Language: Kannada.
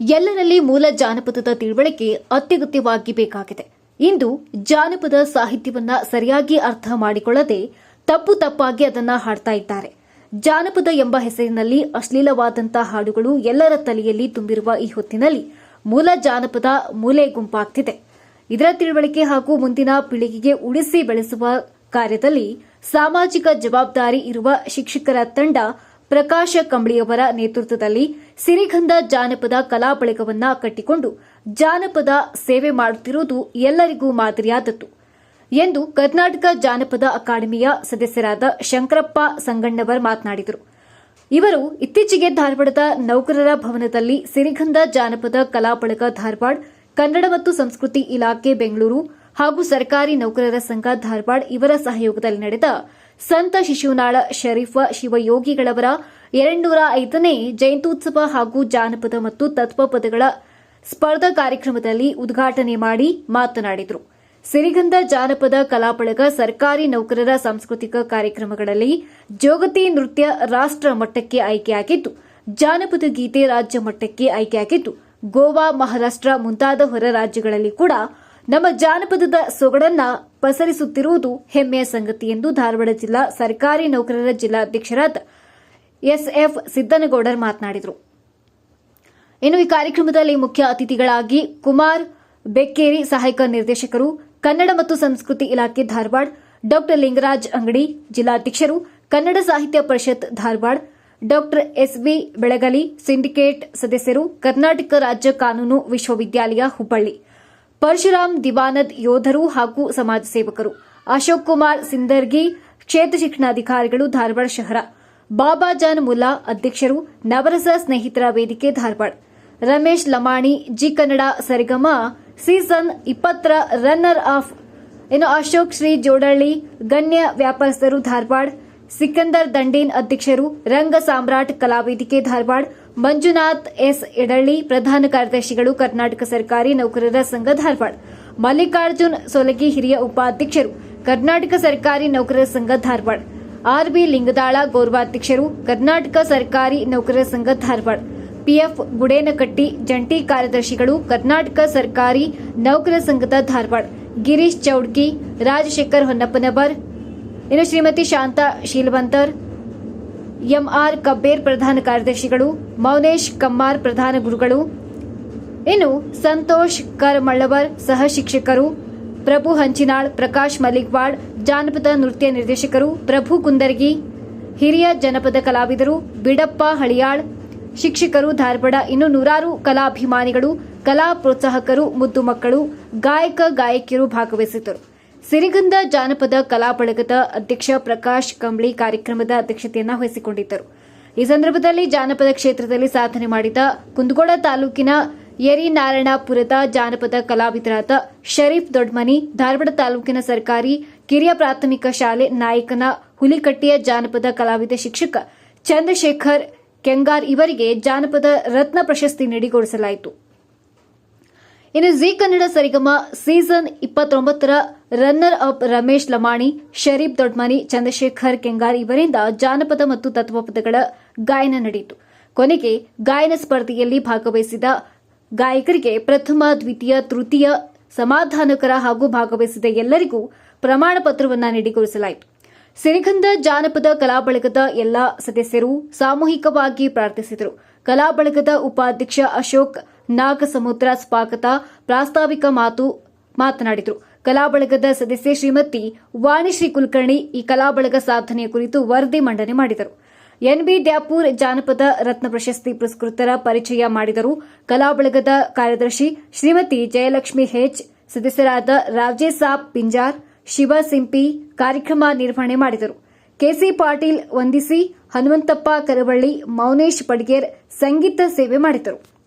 ಎಲ್ಲರಲ್ಲಿ ಮೂಲ ಜಾನಪದದ ತಿಳುವಳಿಕೆ ಅತ್ಯಗತ್ಯವಾಗಿ ಬೇಕಾಗಿದೆ. ಇಂದು ಜಾನಪದ ಸಾಹಿತ್ಯವನ್ನ ಸರಿಯಾಗಿ ಅರ್ಥ ಮಾಡಿಕೊಳ್ಳದೆ ತಪ್ಪು ತಪ್ಪಾಗಿ ಅದನ್ನ ಹಾಡ್ತಾ ಇದ್ದಾರೆ. ಜಾನಪದ ಎಂಬ ಹೆಸರಿನಲ್ಲಿ ಅಶ್ಲೀಲವಾದಂತಹ ಹಾಡುಗಳು ಎಲ್ಲರ ತಲೆಯಲ್ಲಿ ತುಂಬಿರುವ ಈ ಹೊತ್ತಿನಲ್ಲಿ ಮೂಲ ಜಾನಪದ ಮೂಲೆ ಗುಂಪಾಗ್ತಿದೆ. ಇದರ ತಿಳುವಳಿಕೆ ಹಾಗೂ ಮುಂದಿನ ಪೀಳಿಗೆಗೆ ಉಳಿಸಿ ಬೆಳೆಸುವ ಕಾರ್ಯದಲ್ಲಿ ಸಾಮಾಜಿಕ ಜವಾಬ್ದಾರಿ ಇರುವ ಶಿಕ್ಷಕರ ತಂಡ ಪ್ರಕಾಶ ಕಂಬಳಿಯವರ ನೇತೃತ್ವದಲ್ಲಿ ಸಿರಿಗಂಧ ಜಾನಪದ ಕಲಾ ಬಳಗವನ್ನ ಕಟ್ಟಿಕೊಂಡು ಜಾನಪದ ಸೇವೆ ಮಾಡುತ್ತಿರುವುದು ಎಲ್ಲರಿಗೂ ಮಾದರಿಯಾದದ್ದು ಎಂದು ಕರ್ನಾಟಕ ಜಾನಪದ ಅಕಾಡೆಮಿಯ ಸದಸ್ಯರಾದ ಶಂಕರಪ್ಪ ಸಂಗಣ್ಣವರ್ ಮಾತನಾಡಿದರು. ಇವರು ಇತ್ತೀಚೆಗೆ ಧಾರವಾಡದ ನೌಕರರ ಭವನದಲ್ಲಿ ಸಿರಿಗಂಧ ಜಾನಪದ ಕಲಾ ಬಳಗ ಧಾರವಾಡ, ಕನ್ನಡ ಮತ್ತು ಸಂಸ್ಕೃತಿ ಇಲಾಖೆ ಬೆಂಗಳೂರು ಹಾಗೂ ಸರ್ಕಾರಿ ನೌಕರರ ಸಂಘ ಧಾರವಾಡ ಇವರ ಸಹಯೋಗದಲ್ಲಿ ನಡೆದ ಸಂತ ಶಿಶುನಾಳ ಶರೀಫ ಶಿವಯೋಗಿಗಳವರ ಎರಡ್ನೂರ ಐದನೇ ಜಯಂತ್ಯುತ್ಸವ ಹಾಗೂ ಜಾನಪದ ಮತ್ತು ತತ್ವಪದಗಳ ಸ್ಪರ್ಧಾ ಕಾರ್ಯಕ್ರಮದಲ್ಲಿ ಉದ್ಘಾಟನೆ ಮಾಡಿ ಮಾತನಾಡಿದರು. ಸಿರಿಗಂಧ ಜಾನಪದ ಕಲಾಪಳಗ ಸರ್ಕಾರಿ ನೌಕರರ ಸಾಂಸ್ಕೃತಿಕ ಕಾರ್ಯಕ್ರಮಗಳಲ್ಲಿ ಜೋಗತಿ ನೃತ್ಯ ರಾಷ್ಟ್ರ ಮಟ್ಟಕ್ಕೆ ಆಯ್ಕೆಯಾಗಿದ್ದು, ಜಾನಪದ ಗೀತೆ ರಾಜ್ಯ ಮಟ್ಟಕ್ಕೆ ಆಯ್ಕೆಯಾಗಿದ್ದು, ಗೋವಾ, ಮಹಾರಾಷ್ಟ್ರ ಮುಂತಾದ ಹೊರ ರಾಜ್ಯಗಳಲ್ಲಿ ಕೂಡ ನಮ್ಮ ಜಾನಪದದ ಸೊಗಡನ್ನ ಪಸರಿಸುತ್ತಿರುವುದು ಹೆಮ್ಮೆಯ ಸಂಗತಿ ಎಂದು ಧಾರವಾಡ ಜಿಲ್ಲಾ ಸರ್ಕಾರಿ ನೌಕರರ ಜಿಲ್ಲಾಧ್ಯಕ್ಷರಾದ ಎಸ್ಎಫ್ ಸಿದ್ದನಗೌಡರ್ ಮಾತನಾಡಿದರು. ಇನ್ನು ಈ ಕಾರ್ಯಕ್ರಮದಲ್ಲಿ ಮುಖ್ಯ ಅತಿಥಿಗಳಾಗಿ ಕುಮಾರ್ ಬೆಕ್ಕೇರಿ ಸಹಾಯಕ ನಿರ್ದೇಶಕರು, ಕನ್ನಡ ಮತ್ತು ಸಂಸ್ಕೃತಿ ಇಲಾಖೆ ಧಾರವಾಡ, ಡಾಕ್ಟರ್ ಲಿಂಗರಾಜ್ ಅಂಗಡಿ ಜಿಲ್ಲಾಧ್ಯಕ್ಷರು, Kannada Sahitya Parishat Dharwad, doctor SB Belagali, syndicate ಸದಸ್ಯರು, ಕರ್ನಾಟಕ ರಾಜ್ಯ ಕಾನೂನು ವಿಶ್ವವಿದ್ಯಾಲಯ ಹುಬ್ಬಳ್ಳಿ. ಪರಶುರಾಮ್ ದಿವಾನದ್ ಯೋಧರು ಹಾಗೂ ಸಮಾಜ ಸೇವಕರು, ಅಶೋಕ್ ಕುಮಾರ್ ಸಿಂದರ್ಗಿ, ಕ್ಷೇತ್ರ ಶಿಕ್ಷಣಾಧಿಕಾರಿಗಳು ಧಾರವಾಡ ಶಹರ ಬಾಬಾಜಾನ್ ಮುಲ್ಲಾ ಅಧ್ಯಕ್ಷರು, ನವರಸ ಸ್ನೇಹಿತರ ವೇದಿಕೆ ಧಾರವಾಡ, ರಮೇಶ್ ಲಮಾಣಿ, ಜಿ ಕನ್ನಡ ಸರಿಗಮ ಸೀಸನ್ ಇಪ್ಪತ್ತರ ರನ್ನರ್ ಆಫ್, ಇನ್ನು ಅಶೋಕ್ ಶ್ರೀ ಜೋಡಳ್ಳಿ, ಗಣ್ಯ ವ್ಯಾಪಾರಸ್ಥರು ಧಾರವಾಡ, ಸಿಕಂದರ್ ದಂಡೇನ್ ಅಧ್ಯಕ್ಷರು, ರಂಗ ಸಾಮ್ರಾಟ್ ಕಲಾವೇದಿಕೆ ಧಾರವಾಡ ಮಂಜುನಾಥ್ ಎಸ್ ಎಡಳ್ಳಿ, ಪ್ರಧಾನ ಕಾರ್ಯದರ್ಶಿಗಳು, ಕರ್ನಾಟಕ ಸರ್ಕಾರಿ ನೌಕರರ ಸಂಘ ಧಾರವಾಡ. ಮಲ್ಲಿಕಾರ್ಜುನ್ ಸೊಲಗಿ, ಹಿರಿಯ ಉಪಾಧ್ಯಕ್ಷರು, ಕರ್ನಾಟಕ ಸರ್ಕಾರಿ ನೌಕರರ ಸಂಘ ಧಾರವಾಡ. ಆರ್ಬಿ ಲಿಂಗದಾಳ ಗೌರವಾಧ್ಯಕ್ಷರು, ಕರ್ನಾಟಕ ಸರ್ಕಾರಿ ನೌಕರರ ಸಂಘ ಧಾರವಾಡ. ಪಿಎಫ್ ಗುಡೇನಕಟ್ಟಿ ಜಂಟಿ ಕಾರ್ಯದರ್ಶಿಗಳು, ಕರ್ನಾಟಕ ಸರ್ಕಾರಿ ನೌಕರರ ಸಂಘದ ಧಾರವಾಡ. ಗಿರೀಶ್ ಚೌಡ್ಕಿ ರಾಜಶೇಖರ್ ಹೊನ್ನಪ್ಪನವರ್, ಇನ್ನು ಶ್ರೀಮತಿ ಶಾಂತಾ ಶೀಲವಂತರ್ ಎಂಆರ್ ಕಬ್ಬೇರ್ ಪ್ರಧಾನ ಕಾರ್ಯದರ್ಶಿಗಳು, ಮೌನೇಶ್ ಕಮ್ಮಾರ್ ಪ್ರಧಾನ ಗುರುಗಳು, ಇನ್ನು ಸಂತೋಷ್ ಕರ್ಮಳ್ಳವರ್ ಸಹ ಶಿಕ್ಷಕರು, ಪ್ರಭು ಹಂಚಿನಾಳ್, ಪ್ರಕಾಶ್ ಮಲಿಕ್ವಾಡ್ ಜಾನಪದ ನೃತ್ಯ ನಿರ್ದೇಶಕರು, ಪ್ರಭು ಕುಂದರ್ಗಿ, ಹಿರಿಯ ಜನಪದ ಕಲಾವಿದರು ಬಿಡಪ್ಪ ಹಳಿಯಾಳ್, ಶಿಕ್ಷಕರು ಧಾರವಾಡ, ಇನ್ನು ನೂರಾರು ಕಲಾಭಿಮಾನಿಗಳು, ಕಲಾ ಪ್ರೋತ್ಸಾಹಕರು ಮುದ್ದು ಮಕ್ಕಳು, ಗಾಯಕ ಗಾಯಕಿಯರು ಭಾಗವಹಿಸಿದ್ದರು. ಸಿರಿಗಂಧ ಜಾನಪದ ಕಲಾ ಬಳಗದ ಅಧ್ಯಕ್ಷ ಪ್ರಕಾಶ್ ಕಂಬಳಿ ಕಾರ್ಯಕ್ರಮದ ಅಧ್ಯಕ್ಷತೆಯನ್ನು ವಹಿಸಿಕೊಂಡಿದ್ದರು. ಈ ಸಂದರ್ಭದಲ್ಲಿ ಜಾನಪದ ಕ್ಷೇತ್ರದಲ್ಲಿ ಸಾಧನೆ ಮಾಡಿದ ಕುಂದಗೋಳ ತಾಲೂಕಿನ ಯರಿನಾರಾಯಣಪುರದ ಜಾನಪದ ಕಲಾವಿದರಾದ ಶರೀಫ್ ದೊಡ್ಮನಿ, ಧಾರವಾಡ ತಾಲೂಕಿನ ಸರ್ಕಾರಿ ಕಿರಿಯ ಪ್ರಾಥಮಿಕ ಶಾಲೆ ನಾಯಕನ ಹುಲಿಕಟ್ಟಿಯ ಜಾನಪದ ಕಲಾವಿದ ಶಿಕ್ಷಕ ಚಂದ್ರಶೇಖರ್ ಕೆಂಗಾರ್ ಇವರಿಗೆ ಜಾನಪದ ರತ್ನ ಪ್ರಶಸ್ತಿ ನೀಡಿ ಗೌರವಿಸಲಾಯಿತು ಇನ್ನು ಜಿ ಕನ್ನಡ ಸರಿಗಮ ಸೀಸನ್ ಇಪ್ಪತ್ತೊಂಬತ್ತರ ರನ್ನರ್ ಅಪ್ ರಮೇಶ್ ಲಮಾಣಿ, ಶರೀಫ್ ದೊಡ್ಮನಿ, ಚಂದ್ರಶೇಖರ್ ಕೆಂಗಾರ್ ಇವರಿಂದ ಜಾನಪದ ಮತ್ತು ತತ್ವಪದಗಳ ಗಾಯನ ನಡೆಯಿತು. ಕೊನೆಗೆ ಗಾಯನ ಸ್ಪರ್ಧೆಯಲ್ಲಿ ಭಾಗವಹಿಸಿದ ಗಾಯಕರಿಗೆ ಪ್ರಥಮ, ದ್ವಿತೀಯ, ತೃತೀಯ ಸಮಾಧಾನಕರ ಹಾಗೂ ಭಾಗವಹಿಸಿದ ಎಲ್ಲರಿಗೂ ಪ್ರಮಾಣ ಪತ್ರವನ್ನು ನೀಡಿಗೊಳಿಸಲಾಯಿತು ಸಿರಿಗಂಧ ಜಾನಪದ ಕಲಾ ಬಳಗದ ಎಲ್ಲ ಸದಸ್ಯರು ಸಾಮೂಹಿಕವಾಗಿ ಪ್ರಾರ್ಥಿಸಿದರು. ಕಲಾ ಬಳಗದ ಉಪಾಧ್ಯಕ್ಷ ಅಶೋಕ್ ನಾಗಸಮುದ್ರ ಸ್ವಾಗತ ಪ್ರಾಸ್ತಾವಿಕ ಮಾತು ಮಾತನಾಡಿದರು. ಕಲಾಬಳಗದ ಸದಸ್ಯೆ ಶ್ರೀಮತಿ ವಾಣಿಶ್ರೀ ಕುಲಕರ್ಣಿ ಈ ಕಲಾಬಳಗ ಸಾಧನೆಯ ಕುರಿತು ವರದಿ ಮಂಡನೆ ಮಾಡಿದರು. ಎನ್ಬಿ ದ್ಯಾಪೂರ್ ಜಾನಪದ ರತ್ನ ಪ್ರಶಸ್ತಿ ಪುರಸ್ಕೃತರ ಪರಿಚಯ ಮಾಡಿದರು. ಕಲಾಬಳಗದ ಕಾರ್ಯದರ್ಶಿ ಶ್ರೀಮತಿ ಜಯಲಕ್ಷ್ಮಿ ಹೆಚ್, ಸದಸ್ಯರಾದ ರಾಜೇಸಾಬ್ ಪಿಂಜಾರ್, ಶಿವ ಸಿಂಪಿ ಕಾರ್ಯಕ್ರಮ ನಿರ್ವಹಣೆ ಮಾಡಿದರು. ಕೆಸಿ ಪಾಟೀಲ್ ವಂದಿಸಿ ಹನುಮಂತಪ್ಪ ಕರವಳ್ಳಿ, ಮೌನೇಶ್ ಪಡ್ಗೇರ್ ಸಂಗೀತ ಸೇವೆ ಮಾಡಿದರು.